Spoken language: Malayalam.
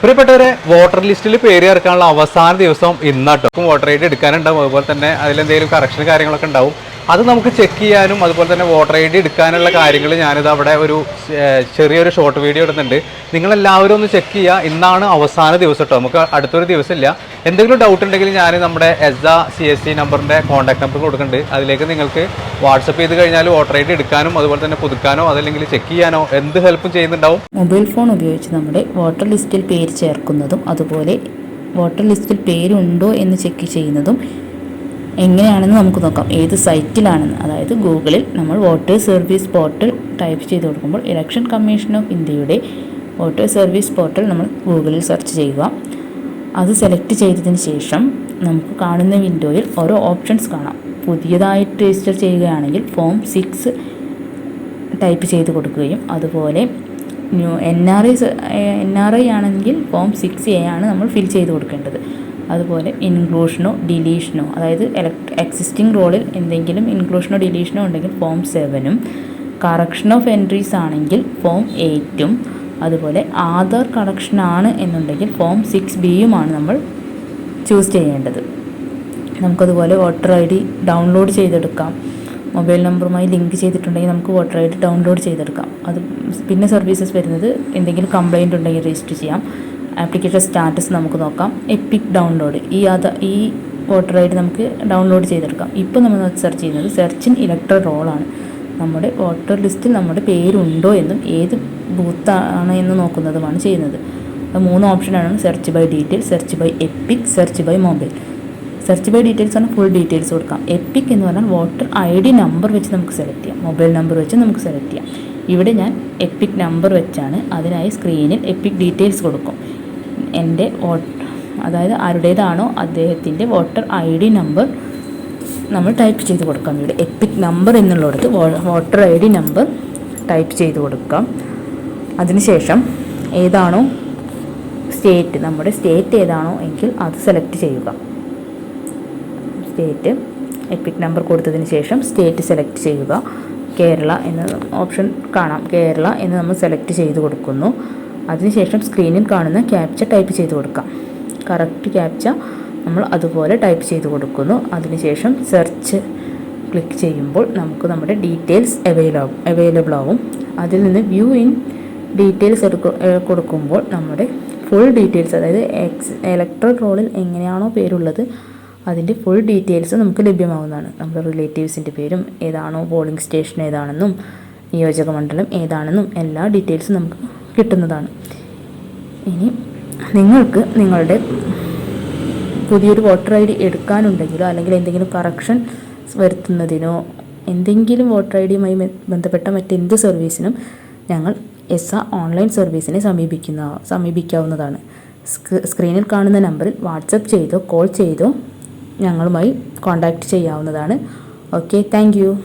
പ്രിയപ്പെട്ടവരെ വോട്ടർ ലിസ്റ്റിൽ പേര് ചേർക്കാനുള്ള അവസാന ദിവസം ഇന്നാട്ടും. വോട്ടർ ഐ ഡി എടുക്കാനുണ്ടാവും. അതുപോലെ തന്നെ അതിലെന്തെങ്കിലും കറക്ഷൻ കാര്യങ്ങളൊക്കെ ഉണ്ടാവും. അത് നമുക്ക് ചെക്ക് ചെയ്യാനും അതുപോലെ തന്നെ വോട്ടർ ഐ ഡി എടുക്കാനുള്ള കാര്യങ്ങൾ ഞാനിത് അവിടെ ഒരു ചെറിയൊരു ഷോർട്ട് വീഡിയോ ഇടുന്നുണ്ട്. നിങ്ങളെല്ലാവരും ഒന്ന് ചെക്ക് ചെയ്യുക ഇന്നാണ് അവസാന ദിവസം കേട്ടോ നമുക്ക് അടുത്തൊരു ദിവസമില്ല. എന്തെങ്കിലും ഡൗട്ട് ഉണ്ടെങ്കിൽ ഞാൻ നമ്മുടെ എസ് സി എസ് സി നമ്പറിന്റെ കോൺടാക്ട് നമ്പർ കൊടുക്കുന്നുണ്ട്. അതിലേക്ക് നിങ്ങൾക്ക് വാട്സപ്പ് ചെയ്ത് കഴിഞ്ഞാൽ വോട്ടർ ഐ ഡി എടുക്കാനും അതുപോലെ തന്നെ പുതുക്കാനോ അതല്ലെങ്കിൽ ചെക്ക് ചെയ്യാനോ എന്ത് ഹെൽപ്പും ചെയ്യുന്നുണ്ടാവും. മൊബൈൽ ഫോൺ ഉപയോഗിച്ച് നമ്മുടെ വോട്ടർ ലിസ്റ്റിൽ പേര് ചേർക്കുന്നതും അതുപോലെ വോട്ടർ ലിസ്റ്റിൽ പേരുണ്ടോ എന്ന് ചെക്ക് ചെയ്യുന്നതും എങ്ങനെയാണെന്ന് നമുക്ക് നോക്കാം. ഏത് സൈറ്റിലാണെന്ന്. അതായത് ഗൂഗിളിൽ നമ്മൾ വോട്ടേഴ്സ് സർവീസ് പോർട്ടൽ ടൈപ്പ് ചെയ്ത് കൊടുക്കുമ്പോൾ ഇലക്ഷൻ കമ്മീഷൻ ഓഫ് ഇന്ത്യയുടെ വോട്ടേഴ്സ് സർവീസ് പോർട്ടൽ നമ്മൾ ഗൂഗിളിൽ സെർച്ച് ചെയ്യുക. അത് സെലക്ട് ചെയ്തതിന് ശേഷം നമുക്ക് കാണുന്ന വിൻഡോയിൽ ഓരോ ഓപ്ഷൻസ് കാണാം. പുതിയതായിട്ട് രജിസ്റ്റർ ചെയ്യുകയാണെങ്കിൽ ഫോം സിക്സ് ടൈപ്പ് ചെയ്ത് കൊടുക്കുകയും അതുപോലെ new N R I N R I ആണെങ്കിൽ ഫോം സിക്സ് എ ആണ് നമ്മൾ ഫിൽ ചെയ്ത് കൊടുക്കേണ്ടത്. അതുപോലെ ഇൻക്ലൂഷനോ ഡിലീഷനോ അതായത് എക്സിസ്റ്റിംഗ് റോളിൽ എന്തെങ്കിലും ഇൻക്ലൂഷനോ ഡിലീഷനോ ഉണ്ടെങ്കിൽ ഫോം സെവനും കറക്ഷൻ ഓഫ് എൻട്രീസ് ആണെങ്കിൽ ഫോം എയ്റ്റും അതുപോലെ ആധാർ കറക്ഷൻ ആണ് എന്നുണ്ടെങ്കിൽ ഫോം സിക്സ് ബിയുമാണ് നമ്മൾ ചൂസ് ചെയ്യേണ്ടത്. നമുക്കതുപോലെ വോട്ടർ ഐ ഡി ഡൗൺലോഡ് ചെയ്തെടുക്കാം. മൊബൈൽ നമ്പറുമായി ലിങ്ക് ചെയ്തിട്ടുണ്ടെങ്കിൽ നമുക്ക് വോട്ടർ ഐ ഡി ഡൗൺലോഡ് ചെയ്തെടുക്കാം. അത് പിന്നെ സർവീസസ് വരുന്നത് എന്തെങ്കിലും കംപ്ലൈന്റ് ഉണ്ടെങ്കിൽ രജിസ്റ്റർ ചെയ്യാം. ആപ്ലിക്കേഷൻ സ്റ്റാറ്റസ് നമുക്ക് നോക്കാം. എപ്പിക് ഡൗൺലോഡ് ഈ അത് ഈ വോട്ടർ ഐ ഡി നമുക്ക് ഡൗൺലോഡ് ചെയ്തെടുക്കാം. ഇപ്പോൾ നമ്മൾ സെർച്ച് ചെയ്യുന്നത് സെർച്ച് ഇൻ ഇലക്ട്രൽ റോളാണ് നമ്മുടെ വോട്ടർ ലിസ്റ്റിൽ നമ്മുടെ പേരുണ്ടോ എന്നും ഏത് ബൂത്താണ് എന്ന് നോക്കുന്നതുമാണ് ചെയ്യുന്നത്. മൂന്ന് ഓപ്ഷനാണ് search by detail search by epic search by mobile search by details ആണ് ഫുൾ ഡീറ്റെയിൽസ് കൊടുക്കാം. എപ്പിക് എന്ന് പറഞ്ഞാൽ വോട്ടർ ഐ ഡി നമ്പർ വെച്ച് നമുക്ക് സെലക്ട് ചെയ്യാം. മൊബൈൽ നമ്പർ വെച്ച് നമുക്ക് സെലക്ട് ചെയ്യാം. ഇവിടെ ഞാൻ എപ്പിക് നമ്പർ വെച്ചാണ് അതിനായി സ്ക്രീനിൽ എപ്പിക് ഡീറ്റെയിൽസ് കൊടുക്കും. എന്റെ അതായത് ആരുടേതാണോ അദ്ദേഹത്തിന്റെ വോട്ടർ ഐ ഡി നമ്പർ നമ്മൾ ടൈപ്പ് ചെയ്ത് കൊടുക്കാം. ഇവിടെ എപ്പിക് നമ്പർ എന്നുള്ളിടത്ത് voter I D number type ചെയ്ത് കൊടുക്കാം. അതിനുശേഷം ഏതാണോ സ്റ്റേറ്റ് നമ്മുടെ സ്റ്റേറ്റ് ഏതാണോ എങ്കിൽ അത് സെലക്ട് ചെയ്യുക. സ്റ്റേറ്റ് എപ്പിക് നമ്പർ കൊടുത്തതിന് ശേഷം സ്റ്റേറ്റ് സെലക്ട് ചെയ്യുക. കേരള എന്ന ഓപ്ഷൻ കാണാം. കേരള എന്ന് നമ്മൾ സെലക്ട് ചെയ്ത് കൊടുക്കുന്നു. അതിനുശേഷം സ്ക്രീനിൽ കാണുന്ന ക്യാപ്ച ടൈപ്പ് ചെയ്ത് കൊടുക്കാം. കറക്റ്റ് ക്യാപ്ച നമ്മൾ അതുപോലെ ടൈപ്പ് ചെയ്ത് കൊടുക്കുന്നു. അതിനുശേഷം സെർച്ച് ക്ലിക്ക് ചെയ്യുമ്പോൾ നമുക്ക് നമ്മുടെ ഡീറ്റെയിൽസ് അവൈലബിൾ അവൈലബിൾ ആവും. അതിൽ നിന്ന് വ്യൂ ഇൻ ഡീറ്റെയിൽസ് എടുക്ക കൊടുക്കുമ്പോൾ നമ്മുടെ ഫുൾ ഡീറ്റെയിൽസ് അതായത് എക്സ് ഇലക്ട്രിക് റോളിൽ എങ്ങനെയാണോ പേരുള്ളത് അതിന്റെ ഫുൾ ഡീറ്റെയിൽസ് നമുക്ക് ലഭ്യമാവുന്നതാണ്. നമ്മുടെ റിലേറ്റീവ്സിന്റെ പേരും ഏതാണോ പോളിംഗ് സ്റ്റേഷൻ ഏതാണെന്നും നിയോജക മണ്ഡലം ഏതാണെന്നും എല്ലാ ഡീറ്റെയിൽസും നമുക്ക് കിട്ടുന്നതാണ്. ഇനി നിങ്ങൾക്ക് നിങ്ങളുടെ പുതിയൊരു വോട്ടർ ഐ ഡി എടുക്കാനുണ്ടെങ്കിലോ അല്ലെങ്കിൽ എന്തെങ്കിലും കറക്ഷൻ വരുത്തുന്നതിനോ എന്തെങ്കിലും വോട്ടർ ഐ ഡിയുമായി ബന്ധപ്പെട്ട മറ്റെന്ത് സർവീസിനും ഞങ്ങൾ എസ് ആ ഓൺലൈൻ സർവീസിനെ സമീപിക്കുന്ന സമീപിക്കാവുന്നതാണ്. സ്ക്രീ- സ്ക്രീനിൽ കാണുന്ന നമ്പറിൽ വാട്സപ്പ് ചെയ്തോ കോൾ ചെയ്തോ ഞങ്ങളുമായി കോൺടാക്റ്റ് ചെയ്യാവുന്നതാണ്. Okay thank